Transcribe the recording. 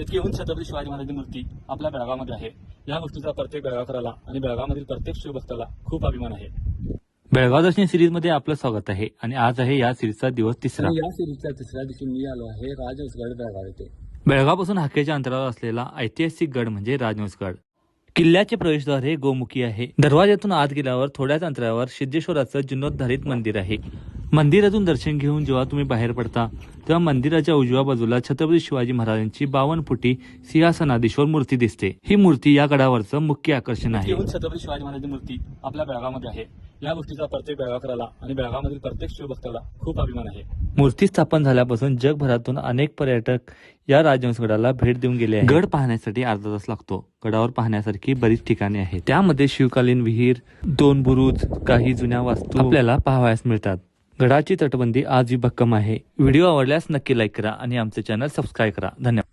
उंच छत्रपती शिवाजी महाराजांची मूर्ती आपल्या बेळगावमध्ये आहे. या गोष्टीचा प्रत्येक बेळगावकराला आणि बेळगावमधील प्रत्येक शिवभक्ताला खूप अभिमान आहे. बेळगाव दर्शन सिरीजमध्ये आपलं स्वागत आहे आणि आज आहे या सिरीजचा दिवस तिसरा. या सिरीजच्या तिसऱ्या दिवशी मी आलो आहे राजहंसगड बेळगाव येथे. बेळगावपासून हाकेच्या अंतरावर असलेला ऐतिहासिक गड म्हणजे राजहंसगड. किल्ल्याचे प्रवेशद्वार हे गोमुखी आहे. दरवाज्यातून आत गेल्यावर थोड्याच अंतरावर सिद्धेश्वराचं जीर्णोद्धारित मंदिर आहे. मंदिरातून दर्शन घेऊन जेव्हा तुम्ही बाहेर पडता तेव्हा मंदिराच्या उजव्या बाजूला छत्रपती शिवाजी महाराजांची बावन फुटी सिंहासनाधीश्वर मूर्ती दिसते. ही मूर्ती या गडावरचं मुख्य आकर्षण आहे. छत्रपती शिवाजी महाराजांची मूर्ती आपल्या बेळगावमध्ये आहे. या गोष्टीचा प्रत्येक बेळगावकराला आणि बेळगावमधील प्रत्येक शिवभक्ताला खूप अभिमान आहे. मूर्ती स्थापन झाल्यापासून जगभरातून अनेक पर्यटक या राजहंसगडाला भेट देऊन गेले गड पाहण्यासाठी अर्धा तास लागतो. गडावर पाहण्यासारखी बरीच ठिकाणे आहेत. त्यामध्ये शिवकालीन विहीर दोन बुरुज काही जुन्या वास्तू आपल्याला पाहावयास मिळतात. गडाची तटबंदी आजही भक्कम आहे. व्हिडिओ आवडल्यास नक्की लाईक करा आणि आमचे चॅनल सबस्क्राईब करा. धन्यवाद.